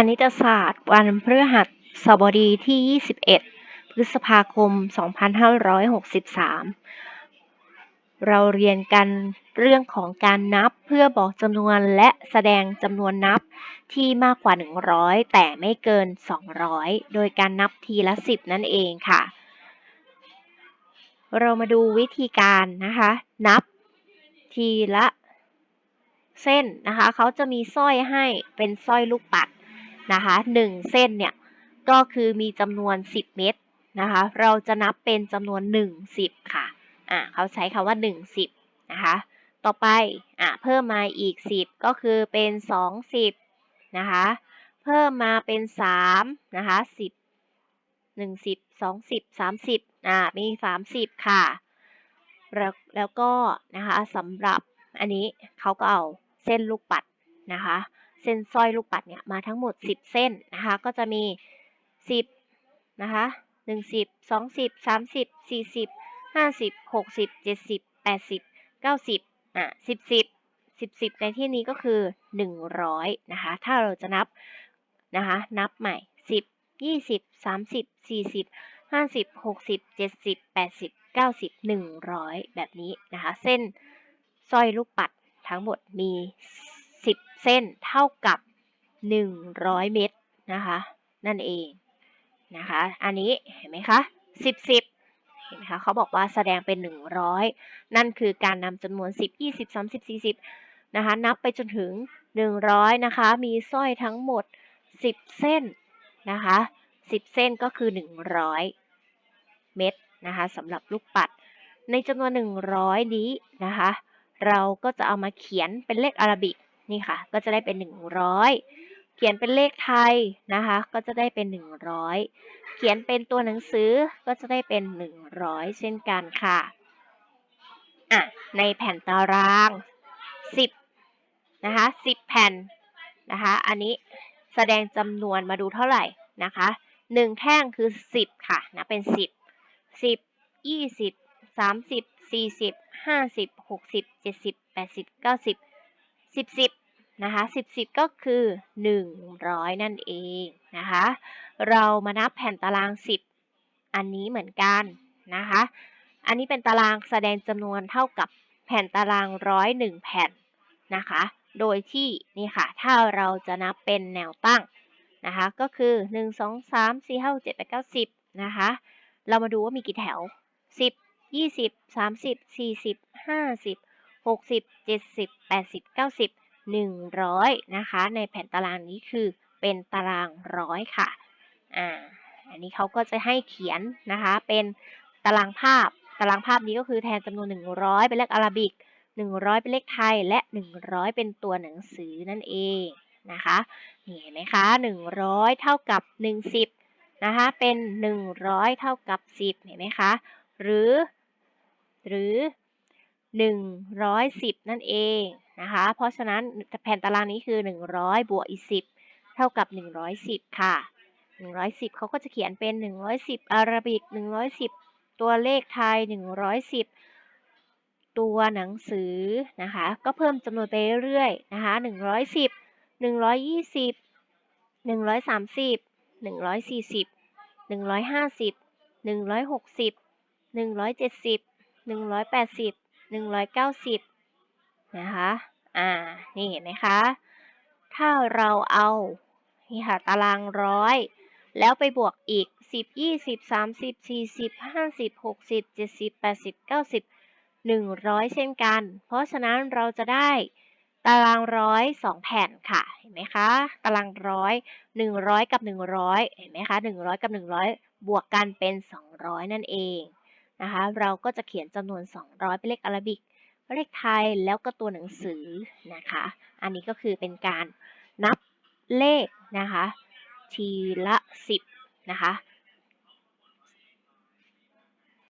คณิตศาสตร์ วันพฤหัสบดีที่ 21 พฤษภาคม 2563 เราเรียนกันเรื่องของการนับเพื่อบอกจำนวนและแสดงจำนวนนับที่มากกว่า 100 แต่ไม่เกิน 200 โดยการนับทีละ 10 นั่นเองค่ะ เรามาดูวิธีการนะคะ นับทีละเส้นนะคะ เขาจะมีสร้อยให้เป็นสร้อยลูกปัด นะคะ1เส้นเนี่ยก็คือมีจำนวน 10 เม็ดนะคะ เราจะนับเป็นจำนวน 1 10 ค่ะอ่าเขาใช้คำว่า 1 10 นะคะ ต่อไปอ่าเพิ่มมาอีก 10 ก็คือเป็น 2 10 นะคะ เพิ่มมาเป็น 3 นะคะ 10 1 10 2 10 30อ่ามี 30 ค่ะ แล้วแล้วก็นะคะสำหรับอันนี้เขาก็เอาเส้นลูกปัดนะคะ เส้นสร้อยลูกปัดเนี่ยมาทั้งหมด 10 เส้นนะคะ ก็จะมี 10นะคะ1 10 2 0 30 40 50 60 70 80 90อะ10 10 10 10 ในที่นี้ก็คือ 100นะคะ ถ้าเราจะนับนะคะ นับใหม่ 10 20 30 40 50 60 70 80 90 100 แบบนี้นะคะ เส้นสร้อยลูกปัดทั้งหมดมี เส้นเท่ากับ 100 เม็ดนะคะ นั่นเองนะคะ อันนี้เห็นไหมคะ 10 10 เห็นไหมคะเขาบอกว่าแสดงเป็น 100 นั่นคือการนำจำนวน 10 20 30 40 นะคะ นับไปจนถึง 100 นะคะ มีสร้อยทั้งหมด 10 เส้นนะคะ 10 เส้นก็คือ 100 เม็ดนะคะสำหรับลูกปัด ในจำนวน 100 นี้นะคะ เราก็จะเอามาเขียนเป็นเลขอาราบิก นี่ค่ะ ก็จะได้เป็น 100 เขียนเป็นเลขไทยนะคะ ก็จะได้เป็น 100 เขียนเป็นตัวหนังสือก็จะได้เป็น 100 เช่นกันค่ะอะในแผ่นตาราง 10นะคะ10 แผ่นนะคะ อันนี้แสดงจำนวนมาดูเท่าไหร่นะคะ1แท่งคือ 10 ค่ะนะเป็น 10 10 20 30 40 50 60 70 80 90 10 10นะคะ10 10 ก็คือ 100 นั่นเองนะคะ เรามานับแผ่นตาราง 10 อันนี้เหมือนกันนะคะ อันนี้เป็นตารางแสดงจำนวนเท่ากับแผ่นตารางร้อยหนึ่งแผ่นนะคะ โดยที่นี่ค่ะ ถ้าเราจะนับเป็นแนวตั้งนะคะ ก็คือ 1 2 3 4 5 6 7 8 9 10นะคะ เรามาดูว่ามีกี่แถว 10 20 30 40 50 60 70 80 90 100 นะคะ ในแผ่นตารางนี้คือเป็นตารางร้อยค่ะ อ่า อันนี้เขาก็จะให้เขียนนะคะ เป็นตารางภาพ ตารางภาพนี้ก็คือแทนจำนวน 100 เป็นเลขอาราบิก 100 เป็นเลขไทย และ 100 เป็นตัวหนังสือนั่นเองนะคะ นี่เห็นไหมคะ 100 เท่ากับ 10 นะคะ เป็น 100 เท่ากับ 10 เห็นไหมคะ หรือ หรือ 110 นั่นเองนะคะ เพราะฉะนั้นแผ่นตารางนี้คือ 100 บวกอีก 10 เท่ากับ 110 ค่ะ 110 เขาก็จะเขียนเป็น 110 อาราบิก 110 ตัวเลขไทย 110 ตัวหนังสือนะคะ ก็เพิ่มจำนวนไปเรื่อยๆนะคะ 110 120 130 140 150 160 170 180 190 นะคะ อ่า นี่เห็นไหมคะ ถ้าเราเอา นี่ค่ะ ตารางร้อย แล้วไปบวกอีก 10 20 30 40 50 60 70 80 90 100 เช่นกัน เพราะฉะนั้นเราจะได้ตารางร้อยสองแผ่นค่ะ เห็นไหมคะ ตารางร้อย100กับ100เห็นไหมคะ100กับ100บวกกันเป็น200นั่นเอง นะคะ เราก็จะเขียนจำนวน 200 เป็นเลขอาราบิก เลขไทยแล้วก็ตัวหนังสือนะคะ อันนี้ก็คือเป็นการนับเลขนะคะ ทีละ 10 นะคะ